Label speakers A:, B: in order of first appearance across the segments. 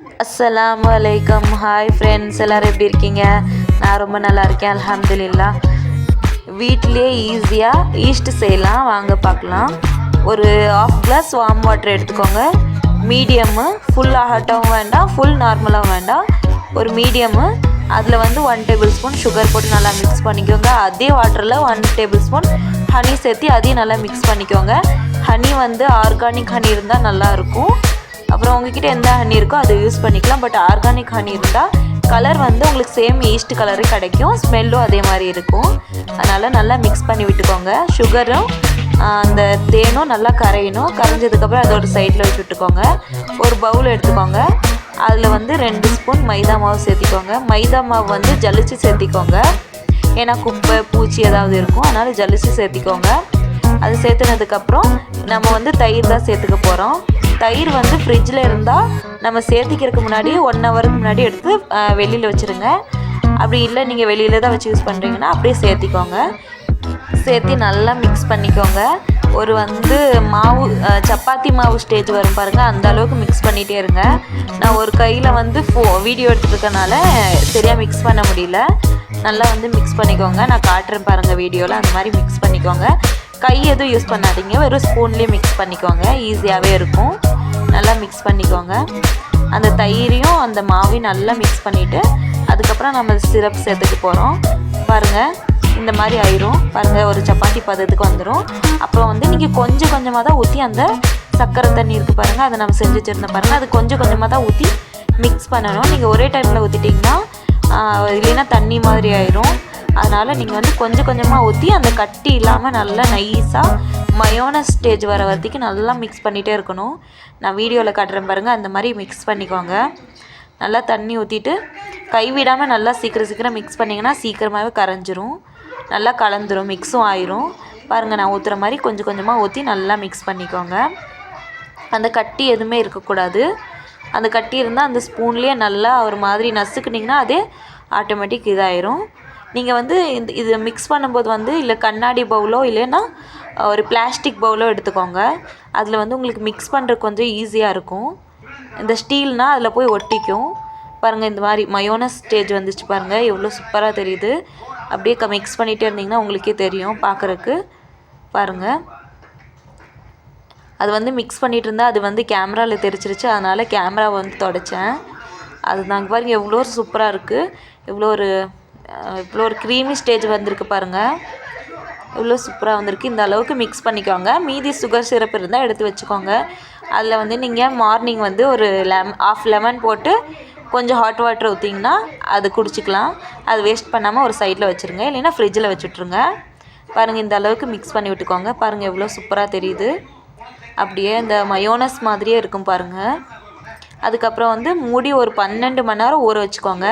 A: அஸ்ஸலாமு வலைக்கம் hi friends எல்லோரும் எப்படி இருக்கீங்க? நான் ரொம்ப நல்லா இருக்கேன். அலமதுல்லா வீட்டிலே ஈஸியாக ஈஸ்ட் செய்யலாம். வாங்க பார்க்கலாம். ஒரு ஆஃப் கிளாஸ் வார்ம் வாட்டர் எடுத்துக்கோங்க. மீடியமு ஃபுல் ஹாட்டாகவும் வேண்டாம். ஃபுல் நார்மலாகவும் வேண்டாம். ஒரு மீடியமு அதில் வந்து ஒன் டேபிள் ஸ்பூன் சுகர் போட்டு நல்லா மிக்ஸ் பண்ணிக்கோங்க. அதே வாட்டரில் ஒன் டேபிள் ஸ்பூன் ஹனி சேர்த்து அதையும் நல்லா மிக்ஸ் பண்ணிக்கோங்க. ஹனி வந்து ஆர்கானிக் ஹனி இருந்தால் நல்லாயிருக்கும் அப்புறம் உங்ககிட்ட எந்த ஹனி இருக்கோ அதை யூஸ் பண்ணிக்கலாம். பட் ஆர்கானிக் ஹனி இருந்தால் கலர் வந்து உங்களுக்கு சேம் ஈஸ்ட் கலரே கிடைக்கும். ஸ்மெல்லும் அதே மாதிரி இருக்கும். அதனால் நல்லா மிக்ஸ் பண்ணி விட்டுக்கோங்க. சுகரும் அந்த தேனும் நல்லா கரையணும். கரைஞ்சதுக்கப்புறம் அதை ஒரு சைடில் வச்சு விட்டுக்கோங்க. ஒரு பவுல் எடுத்துக்கோங்க. அதில் வந்து ரெண்டு ஸ்பூன் மைதா மாவு சேர்த்திக்கோங்க. மைதா மாவு வந்து ஜலிச்சு சேர்த்திக்கோங்க. ஏன்னா குப்பை பூச்சி ஏதாவது இருக்கும். அதனால் ஜலிச்சு சேர்த்திக்கோங்க. அது சேர்த்துனதுக்கப்புறம் நம்ம வந்து தயிர் தான் சேர்த்துக்க போகிறோம் தயிர் வந்து ஃப்ரிட்ஜில் இருந்தால் நம்ம சேர்த்திக்கிறதுக்கு முன்னாடி ஒன் ஹவருக்கு முன்னாடி எடுத்து வெளியில் வச்சுருங்க. அப்படி இல்லை நீங்கள் வெளியில் தான் வச்சு யூஸ் பண்ணுறீங்கன்னா அப்படியே சேர்த்திக்கோங்க. சேர்த்து நல்லா மிக்ஸ் பண்ணிக்கோங்க. ஒரு வந்து மாவு சப்பாத்தி மாவு ஸ்டேஜ் வரும் பாருங்கள் அந்த அளவுக்கு மிக்ஸ் பண்ணிகிட்டே இருங்க. நான் ஒரு கையில் வந்து ஃபோ வீடியோ எடுத்துருக்கனால சரியாக மிக்ஸ் பண்ண முடியல. நல்லா வந்து மிக்ஸ் பண்ணிக்கோங்க. நான் காட்டுறேன் பாருங்கள் வீடியோவில் அந்த மாதிரி மிக்ஸ் பண்ணிக்கோங்க. கை எதுவும் யூஸ் பண்ணாதீங்க. வெறும் ஸ்பூன்லேயே மிக்ஸ் பண்ணிக்கோங்க. ஈஸியாகவே இருக்கும். நல்லா மிக்ஸ் பண்ணிக்கோங்க. அந்த தயிரையும் அந்த மாவையும் நல்லா மிக்ஸ் பண்ணிவிட்டு அதுக்கப்புறம் நம்ம சிரப் சேர்த்துக்க போகிறோம் பாருங்கள் இந்த மாதிரி ஆயிரும். பாருங்கள் ஒரு சப்பாத்தி பதத்துக்கு வந்துடும் அப்புறம் வந்து நீங்கள் கொஞ்சம் கொஞ்சமாக தான் ஊற்றி அந்த சர்க்கரை தண்ணி இருக்குது பாருங்கள் அதை நம்ம செஞ்சு வச்சுருந்தோம் பாருங்கள் அது கொஞ்சம் கொஞ்சமாக தான் ஊற்றி மிக்ஸ் பண்ணணும். நீங்கள் ஒரே டைமில் ஊற்றிட்டிங்கன்னா இல்லைன்னா தண்ணி மாதிரி ஆயிரும். அதனால் நீங்கள் வந்து கொஞ்சம் கொஞ்சமாக ஊற்றி அந்த கட்டி இல்லாமல் நல்லா நைஸாக மயோன ஸ்டேஜ் வர வரைக்கும் நல்லா மிக்ஸ் பண்ணிகிட்டே இருக்கணும். நான் வீடியோவில் காட்டுறேன் பாருங்கள் அந்த மாதிரி மிக்ஸ் பண்ணிக்கோங்க. நல்லா தண்ணி ஊற்றிட்டு கைவிடாமல் நல்லா சீக்கிரம் சீக்கிரம் மிக்ஸ் பண்ணிங்கன்னா சீக்கிரமாகவே கரைஞ்சிரும். நல்லா கலந்துரும் மிக்ஸும் ஆயிரும். பாருங்கள் நான் ஊற்றுற மாதிரி கொஞ்சம் கொஞ்சமாக ஊற்றி நல்லா மிக்ஸ் பண்ணிக்கோங்க. அந்த கட்டி எதுவுமே இருக்கக்கூடாது. அந்த கட்டி இருந்தால் அந்த ஸ்பூன்லேயே நல்லா ஒரு மாதிரி நசுக்குனிங்கன்னா அதே ஆட்டோமேட்டிக் இதாயிரும். நீங்கள் வந்து இந்த இது மிக்ஸ் பண்ணும்போது வந்து இல்லை கண்ணாடி பவுலோ இல்லைன்னா ஒரு பிளாஸ்டிக் பவுலோ எடுத்துக்கோங்க. அதில் வந்து உங்களுக்கு மிக்ஸ் பண்ணுறதுக்கு கொஞ்சம் ஈஸியாக இருக்கும். இந்த ஸ்டீல்னால் அதில் போய் ஒட்டிக்கும். பாருங்கள் இந்த மாதிரி மயோனஸ் ஸ்டேஜ் வந்துச்சு பாருங்கள் எவ்வளோ சூப்பராக தெரியுது. அப்படியே க மிக்ஸ் பண்ணிகிட்டே இருந்தீங்கன்னா உங்களுக்கே தெரியும் பார்க்குறக்கு பாருங்கள் அது வந்து மிக்ஸ் பண்ணிகிட்டு இருந்தால் அது வந்து கேமராவில் தெரிச்சிருச்சு அதனால் கேமராவை வந்து தொடச்சேன். அது நாங்கள் பாருங்கள் எவ்வளோ சூப்பராக இருக்குது எவ்வளோ ஒரு இவ்வளோ ஒரு க்ரீமி ஸ்டேஜ் வந்திருக்கு பாருங்கள் இவ்வளோ சூப்பராக வந்திருக்கு. இந்த அளவுக்கு மிக்ஸ் பண்ணிக்கோங்க. மீதி சுகர் சிரப் இருந்தால் எடுத்து வச்சுக்கோங்க. அதில் வந்து நீங்கள் மார்னிங் வந்து ஒரு லெம் ஆஃப் லெமன் போட்டு கொஞ்சம் ஹாட் வாட்டர் ஊற்றிங்கன்னா அது குடிச்சிக்கலாம். அது வேஸ்ட் பண்ணாமல் ஒரு சைடில் வச்சுருங்க. இல்லைன்னா ஃப்ரிட்ஜில் வச்சுட்ருங்க. பாருங்கள் இந்த அளவுக்கு மிக்ஸ் பண்ணி விட்டுக்கோங்க. பாருங்கள் எவ்வளோ சூப்பராக தெரியுது. அப்படியே இந்த மயோனஸ் மாதிரியே இருக்கும் பாருங்கள் அதுக்கப்புறம் வந்து மூடி ஒரு பன்னெண்டு மணி நேரம் ஊற வச்சுக்கோங்க.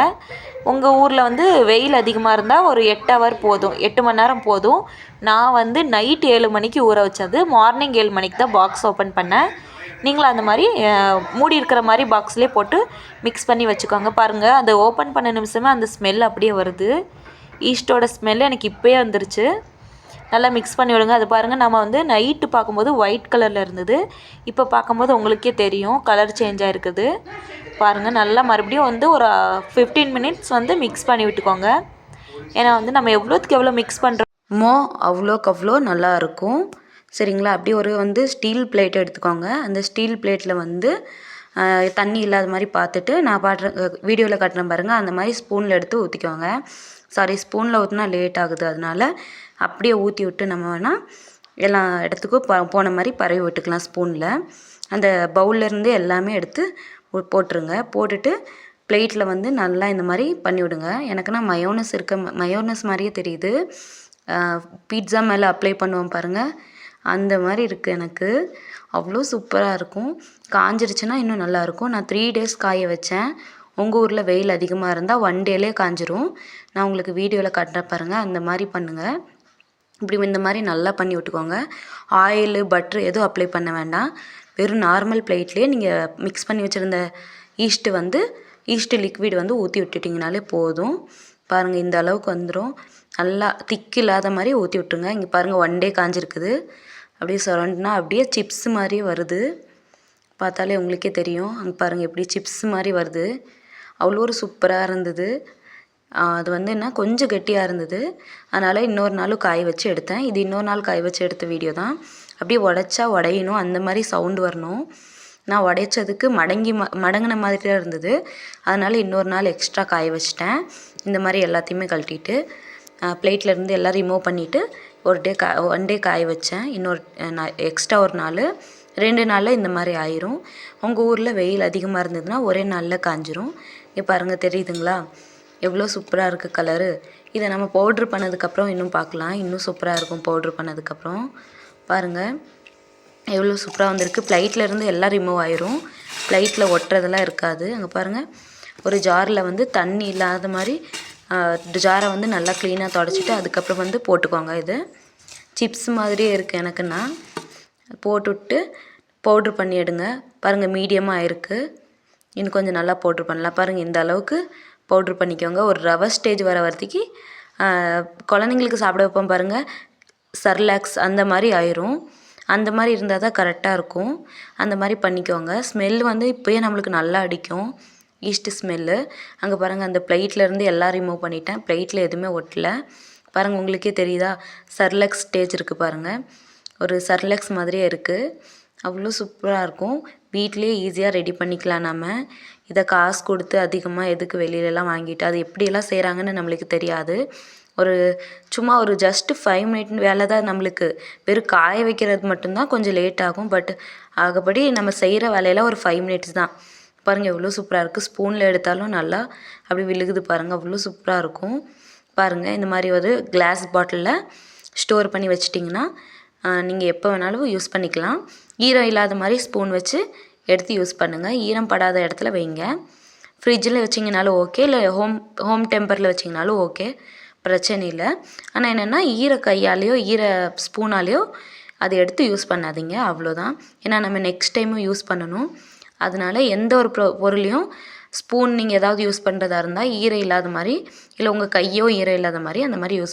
A: உங்கள் ஊரில் வந்து வெயில் அதிகமாக இருந்தால் ஒரு எட்டு ஹவர் போதும். எட்டு மணி நேரம் போதும். நான் வந்து நைட் ஏழு மணிக்கு ஊற வச்சது. மார்னிங் ஏழு மணிக்கு தான் பாக்ஸ் ஓப்பன் பண்ணேன். நீங்களும் அந்த மாதிரி மூடி இருக்கிற மாதிரி பாக்ஸ்லேயே போட்டு மிக்ஸ் பண்ணி வச்சுக்கோங்க. பாருங்கள் அதை ஓப்பன் பண்ண நிமிஷமே அந்த ஸ்மெல் அப்படியே வருது. ஈஸ்டோட ஸ்மெல் எனக்கு இப்போயே வந்துருச்சு. நல்லா மிக்ஸ் பண்ணி விடுங்க. அது பாருங்கள் நம்ம வந்து நைட்டு பார்க்கும்போது ஒயிட் கலரில் இருந்தது. இப்போ பார்க்கும்போது உங்களுக்கே தெரியும். கலர் சேஞ்ச் ஆகிருக்குது பாருங்கள் நல்லா மறுபடியும் வந்து ஒரு ஃபிஃப்டீன் மினிட்ஸ் வந்து மிக்ஸ் பண்ணி விட்டுக்கோங்க. ஏன்னா வந்து நம்ம எவ்வளோத்துக்கு எவ்வளோ மிக்ஸ் பண்ணுறோமோ அவ்வளோக்கு அவ்வளோ நல்லாயிருக்கும் சரிங்களா? அப்படியே ஒரு வந்து ஸ்டீல் பிளேட் எடுத்துக்கோங்க. அந்த ஸ்டீல் பிளேட்டில் வந்து தண்ணி இல்லாத மாதிரி பார்த்துட்டு நான் பாடுற வீடியோவில் காட்டுறேன் பாருங்கள் அந்த மாதிரி ஸ்பூனில் எடுத்து ஊற்றிக்கோங்க சாரி ஸ்பூனில் ஊற்றினா லேட் ஆகுது. அதனால அப்படியே ஊற்றி விட்டு நம்ம வேணால் எல்லா இடத்துக்கும் ப போன மாதிரி பரவி விட்டுக்கலாம் ஸ்பூனில் அந்த பவுல்லேருந்து எல்லாமே எடுத்து போட்டுருங்க. போட்டுட்டு பிளேட்டில் வந்து நல்லா இந்த மாதிரி பண்ணி விடுங்க எனக்குன்னா மயோனஸ் இருக்க மயோனஸ் மாதிரியே தெரியுது. பீட்சா மேலே அப்ளை பண்ணுவோம் பாருங்கள் அந்த மாதிரி இருக்குது எனக்கு. அவ்வளோ சூப்பராக இருக்கும். காஞ்சிருச்சுன்னா இன்னும் நல்லாயிருக்கும் நான் த்ரீ டேஸ் காய வச்சேன். உங்கள் ஊரில் வெயில் அதிகமாக இருந்தால் ஒன் டேலே காஞ்சிரும். நான் உங்களுக்கு வீடியோவில் கட்டுற பாருங்கள் அந்த மாதிரி பண்ணுங்கள் இப்படி இந்த மாதிரி நல்லா பண்ணி விட்டுக்கோங்க. ஆயிலு பட்ரு எதுவும் அப்ளை பண்ண வேண்டாம். வெறும் நார்மல் பிளேட்லேயே நீங்கள் மிக்ஸ் பண்ணி வச்சுருந்த ஈஸ்ட்டு வந்து ஈஸ்ட்டு லிக்விட் வந்து ஊற்றி விட்டுட்டிங்கனாலே போதும். பாருங்கள் இந்த அளவுக்கு வந்துடும் நல்லா திக் இல்லாத மாதிரி ஊற்றி விட்ருங்க இங்கே பாருங்கள் ஒன் டே காஞ்சிருக்குது. அப்படியே சுரண்டுனா அப்படியே சிப்ஸ் மாதிரி வருது.
B: பார்த்தாலே உங்களுக்கே தெரியும். அங்கே பாருங்கள் எப்படி சிப்ஸ் மாதிரி வருது. அவ்வளோ ஒரு சூப்பராக இருந்தது. அது வந்து என்ன கொஞ்சம் கெட்டியாக இருந்தது. அதனால் இன்னொரு நாளும் காய வச்சு எடுத்தேன். இது இன்னொரு நாள் காய வச்சு எடுத்த வீடியோ தான். அப்படியே உடைச்சா உடையணும். அந்த மாதிரி சவுண்டு வரணும். நான் உடைச்சதுக்கு மடங்கி ம மடங்கின மாதிரி தான் இருந்தது. அதனால் இன்னொரு நாள் எக்ஸ்ட்ரா காய வச்சிட்டேன். இந்த மாதிரி எல்லாத்தையுமே கழட்டிட்டு பிளேட்லேருந்து எல்லாம் ரிமூவ் பண்ணிவிட்டு ஒரு டே கா ஒன் டே காய வச்சேன். இன்னொரு நான் எக்ஸ்ட்ரா ஒரு நாள். ரெண்டு நாளில் இந்த மாதிரி ஆயிரும். உங்கள் ஊரில் வெயில் அதிகமாக இருந்ததுன்னா ஒரே நாளில் காஞ்சிரும். இங்கே பாருங்கள் தெரியுதுங்களா? எவ்வளோ சூப்பராக இருக்குது கலரு இதை நம்ம பவுட்ரு பண்ணதுக்கப்புறம் இன்னும் பார்க்கலாம் இன்னும் சூப்பராக இருக்கும் பவுட்ரு பண்ணதுக்கப்புறம் பாருங்கள் எவ்வளோ சூப்பராக வந்திருக்கு. பிளைட்ல இருந்து எல்லாம் ரிமூவ் ஆயிரும். ஃப்ளைட்டில் ஒட்டுறதெல்லாம் இருக்காது. அங்கே பாருங்கள் ஒரு ஜாரில் வந்து தண்ணி இல்லாத மாதிரி ஜாரை வந்து நல்லா க்ளீனாக தொடச்சிட்டு அதுக்கப்புறம் வந்து போட்டுக்கோங்க இது. சிப்ஸ் மாதிரியே இருக்குது எனக்குன்னா. போட்டுவிட்டு பவுட்ரு பண்ணி எடுங்க. பாருங்கள் மீடியமாக இருக்குது இன்னும் கொஞ்சம் நல்லா பவுட்ரு பண்ணலாம். பாருங்கள் இந்த அளவுக்கு பவுட்ரு பண்ணிக்கோங்க. ஒரு ரவை ஸ்டேஜ் வர வரத்துக்கு குழந்தைங்களுக்கு சாப்பிட வைப்போம் பாருங்கள் சர்லாக்ஸ் அந்த மாதிரி ஆயிரும். அந்த மாதிரி இருந்தால் தான் கரெக்டாக இருக்கும். அந்த மாதிரி பண்ணிக்கோங்க. ஸ்மெல் வந்து இப்போயே நம்மளுக்கு நல்லா அடிக்கும். ஈஸ்ட்டு ஸ்மெல்லு அங்கே பாருங்கள் அந்த பிளேட்லேருந்து எல்லாம் ரிமூவ் பண்ணிட்டேன். பிளேட்டில் எதுவுமே ஒட்டல. பாருங்கள் உங்களுக்கே தெரியுதா? சர்லக்ஸ் ஸ்டேஜ் இருக்குது பாருங்கள் ஒரு சர்லக்ஸ் மாதிரியே இருக்குது அவ்வளோ சூப்பராக இருக்கும். வீட்லேயே ஈஸியாக ரெடி பண்ணிக்கலாம் நம்ம இதை காசு கொடுத்து அதிகமாக எதுக்கு வெளியிலலாம் வாங்கிட்டு அது எப்படியெல்லாம் செய்கிறாங்கன்னு நம்மளுக்கு தெரியாது. ஒரு சும்மா ஒரு ஜஸ்ட் ஃபைவ் மினிட் வேலை தான் நம்மளுக்கு. வெறும் காய வைக்கிறது மட்டும்தான் கொஞ்சம் லேட் ஆகும். பட் ஆகப்படி நம்ம செய்கிற வேலையில் ஒரு ஃபைவ் மினிட்ஸ் தான். பாருங்கள் எவ்வளோ சூப்பராக இருக்குது ஸ்பூனில் எடுத்தாலும் நல்லா அப்படி விழுகுது பாருங்கள் அவ்வளோ சூப்பராக இருக்கும். பாருங்கள் இந்த மாதிரி ஒரு கிளாஸ் பாட்டிலில் ஸ்டோர் பண்ணி வச்சிட்டிங்கன்னா நீங்கள் எப்போ வேணாலும் யூஸ் பண்ணிக்கலாம். ஈரம் இல்லாத மாதிரி ஸ்பூன் வச்சு எடுத்து யூஸ் பண்ணுங்கள் ஈரம் படாத இடத்துல வைங்க. ஃப்ரிட்ஜில் வச்சிங்கனாலும் ஓகே இல்லை ஹோம் ஹோம் டெம்பரில் வச்சிங்கனாலும் ஓகே பிரச்சனை இல்லை ஆனால் என்னென்னா ஈர கையாலேயோ ஈர ஸ்பூனாலேயோ அதை எடுத்து யூஸ் பண்ணாதீங்க அவ்வளோதான். ஏன்னா நம்ம நெக்ஸ்ட் டைமும் யூஸ் பண்ணணும். அதனால எந்த ஒரு பொ பொருளையும் ஸ்பூன் நீங்கள் ஏதாவது யூஸ் பண்ணுறதா இருந்தால் ஈரம் இல்லாத மாதிரி இல்லை உங்கள் கையோ ஈரம் இல்லாத மாதிரி அந்த மாதிரி யூஸ்